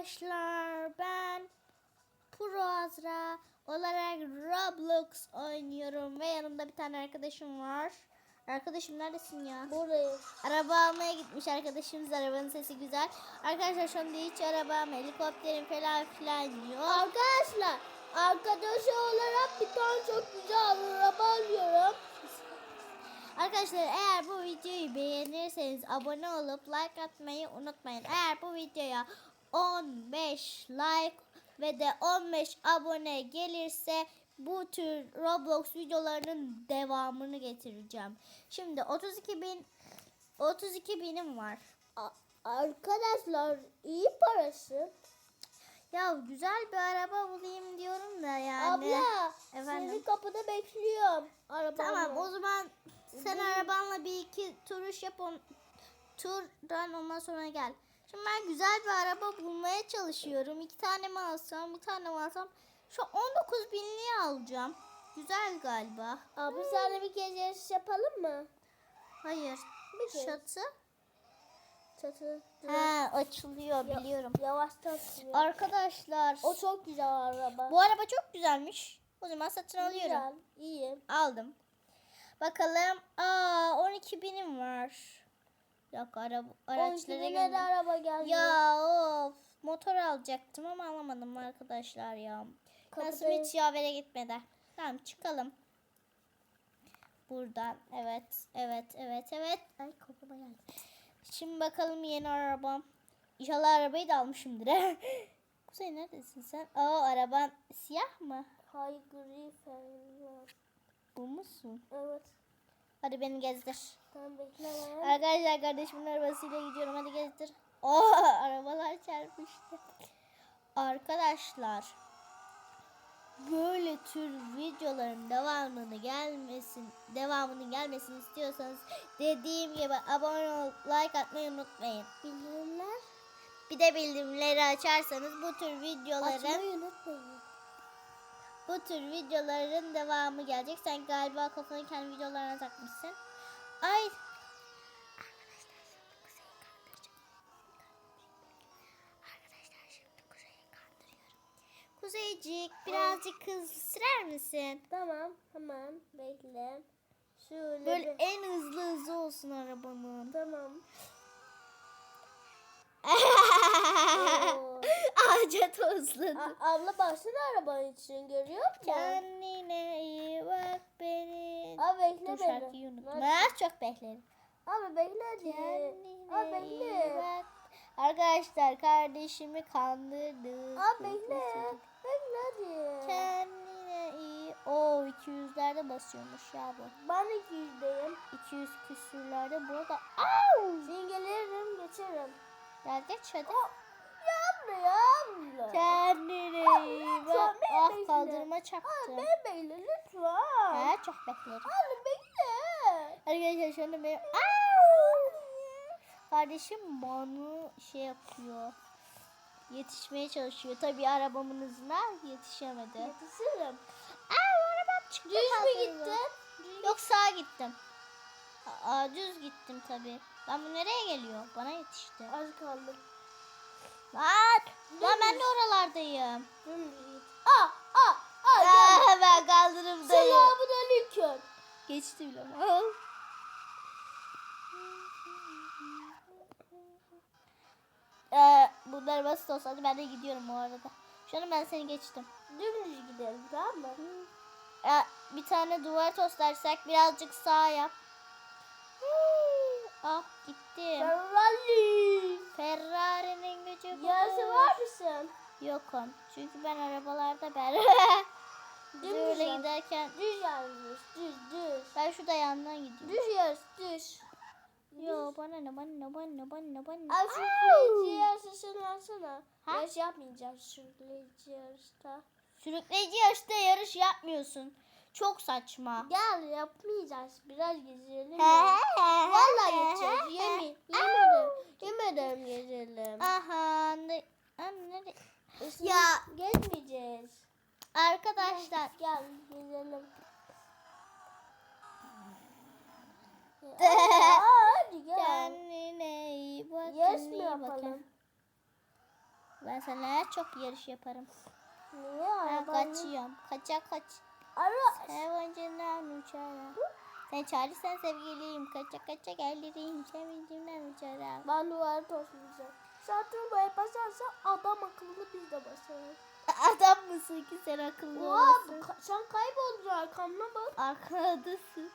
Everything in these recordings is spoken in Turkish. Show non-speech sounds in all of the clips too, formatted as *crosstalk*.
Arkadaşlar ben Pro Azra olarak Roblox oynuyorum ve yanımda bir tane arkadaşım var. Arkadaşım neredesin ya? Buradayım. Araba almaya gitmiş arkadaşımız. Arabanın sesi güzel. Arkadaşlar şu anda hiç arabam, helikopterim falan filan yok. Arkadaşlar arkadaşı olarak bir tane çok güzel araba alıyorum. Arkadaşlar eğer bu videoyu beğenirseniz abone olup like atmayı unutmayın. Eğer bu videoya 15 like ve de 15 abone gelirse bu tür Roblox videolarının devamını getireceğim. Şimdi 32 bin 32 binim var. A- arkadaşlar iyi parası. Ya güzel bir araba bulayım diyorum da yani. Abla Efendim? seni kapıda bekliyorum. Arabamla. Tamam o zaman sen arabanla bir iki turuş yap on, turdan ondan sonra gel. Şimdi ben güzel bir araba bulmaya çalışıyorum. İki tane mi alsam bir tane mi alsam. Şu 19 binliği alacağım. Güzel galiba. Abi senle bir kez yarış yapalım mı? Hayır. Bir kez. Şatı. Çatı. He açılıyor biliyorum. Yavaş tatlıyor. Arkadaşlar. O çok güzel araba. Bu araba çok güzelmiş. O zaman satın alıyorum. Güzel. İyi. Aldım. Bakalım. Aa 12 binim var. Yok araba araçlara 12 bine de gönder. araba geldi. Ya of motor alacaktım ama alamadım arkadaşlar ya. Nasıl hiç yavere gitmeden. Tamam çıkalım. Buradan evet evet evet evet. Ay kapıma geldi. Şimdi bakalım yeni arabam. İnşallah arabayı da almışımdır. *laughs* Kuzey neredesin sen? Aa araban siyah mı? Hayır gri falan. Bu musun? Evet. Hadi beni gezdir. Tamam bekle. Arkadaşlar kardeşimin arabasıyla gidiyorum. Hadi gezdir. Oo *laughs* arabalar çarpıştı. Arkadaşlar böyle tür videoların devamını gelmesin devamının gelmesini istiyorsanız dediğim gibi abone ol like atmayı unutmayın. Bildirimler. Bir de bildirimleri açarsanız bu tür videoların Açmayı unutmayın. Bu tür videoların devamı gelecek. Sen galiba kafanı kendi videolarına takmışsın. Ay. Kuzeycik birazcık hız sürer misin? Tamam tamam bekle. Şöyle Böyle bir- en hızlı Ağaca *laughs* tozladı. A- abla baksana arabanın için görüyor musun? Kendine iyi bak beni. Abi bekle Dur beni. şarkıyı unutma. Nasıl? Çok beklerim. Abi bekle hadi. Abi Kendine iyi bekle. bak. Arkadaşlar kardeşimi kandırdı. Abi bekle. Bekle hadi. Kendine iyi. Oo 200'lerde basıyormuş ya bu. Ben 200'deyim. 200 küsürlerde burada. Au! Şimdi gelirim geçerim. Gel geç hadi. Ya abla ya abla. Kendine iyi bak. Ah bekle. kaldırıma Abi çaktım. beni bekle lütfen. Ha çok beklerim. Abi bekle. Arkadaşlar şu anda benim... Kardeşim bana şey yapıyor. Yetişmeye çalışıyor. Tabii arabamın hızına yetişemedi. Yetişirim. Aa arabam çıktı. Düz mü gittin? Yok sağa gittim. Aa, düz gittim tabii. Lan bu nereye geliyor? Bana yetişti. Az kaldım. Lan! Lan ben de oralardayım. Aa aa aa. Aa, ben kaldırımdayım. Selamun aleyküm. Geçti bile. Aa. Ee, bunlar basit olsaydı ben de gidiyorum bu arada. Şu an ben seni geçtim. Dümdüz gidelim tamam mı? Ee, bir tane duvar toslarsak birazcık sağa yap. ah gittim. Ferrari. Yarısı var mısın? Yokum. Çünkü ben arabalarda ben. *laughs* Böyle giderken Düz yarış. Düz düz. ben şurada yandan gidiyorum. Düz yarış düz. Yo bana ne bana ne bana ne bana ne bana ne. Abi sürükleyici yarışını alsana. Ha? Yarış yapmayacağız sürükleyici yarışta. Sürükleyici yarışta yarış yapmıyorsun. Çok saçma. Gel yapmayacağız. Biraz gezelim. Vallahi geçeceğiz. Yemin. Yemin ederim gezelim. Aha. Üstüne Ya. Gezmeyeceğiz. Arkadaşlar. Gel gezelim. *laughs* Hadi gel. Kendine iyi bak. İyi bak. yapalım? Ben seninle çok yarış yaparım. Niye Ben kaçıyorum. Kaça kaç. Ara. Sevincimden uçarım. Sen çağırırsan sevgiliyim. Kaça kaça gelirim. Sevincimden uçarım. Ben duvara toslayacağım. Sen turboya basarsan adam akıllı biz de basarız. *laughs* Adam mısın ki sen akıllı Oha olasın? ka- sen kayboldun arkamda bak. Arkadasın.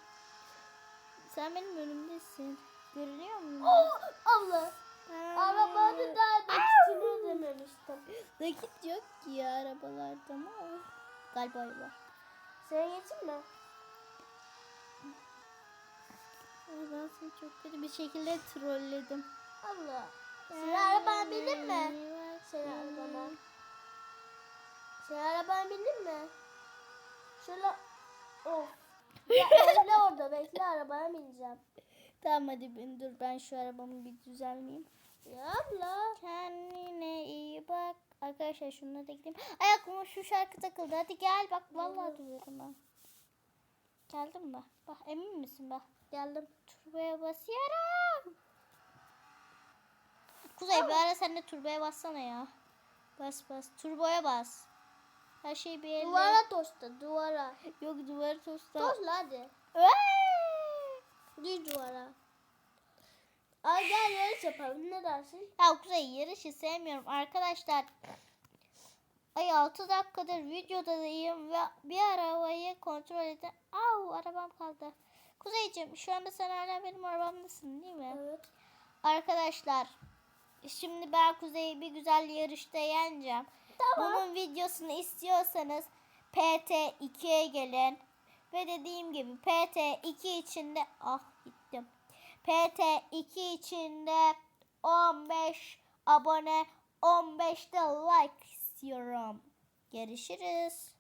Sen benim önümdesin. Görünüyor musun? Oh Allah. Ha. Arabanı da nakitini ödememiştim. *laughs* Nakit yok ki ya arabalarda ama galiba var. Sen geçin mi? Ay ben seni çok kötü bir şekilde trolledim. Allah. Sen arabana bindin mi? Sen arabana. Sen arabana bindin mi? Şöyle. Of. Ya *laughs* bekle orada bekle arabaya bineceğim. Tamam hadi bin dur ben şu arabamı bir düzenleyeyim. Ya abla. Kendine iyi bak. Arkadaşlar şunlara da gideyim. Ay aklıma şu şarkı takıldı. Hadi gel bak vallahi duyuyorum ben. Geldin mi? Bak emin misin bak. Geldim. Turboya basıyorum. Kuzey bir ara sen de turboya bassana ya. Bas bas. Turboya bas. Her şey bir elde. Duvara tosta duvara. Yok duvarı tosta. Tosla hadi. Düz duvara. Al gel yarış yapalım ne dersin? Ya Kuzey yarışı sevmiyorum arkadaşlar. Ay 6 dakikadır videodayım ve bir arabayı kontrol edin. Au arabam kaldı. Kuzeyciğim şu anda sen hala benim arabamdasın değil mi? Evet. Arkadaşlar şimdi ben Kuzey'i bir güzel yarışta yeneceğim. Tamam. Bunun videosunu istiyorsanız PT2'ye gelin. Ve dediğim gibi PT2 içinde ah gittim. PT2 içinde 15 abone 15 de like istiyorum. Görüşürüz.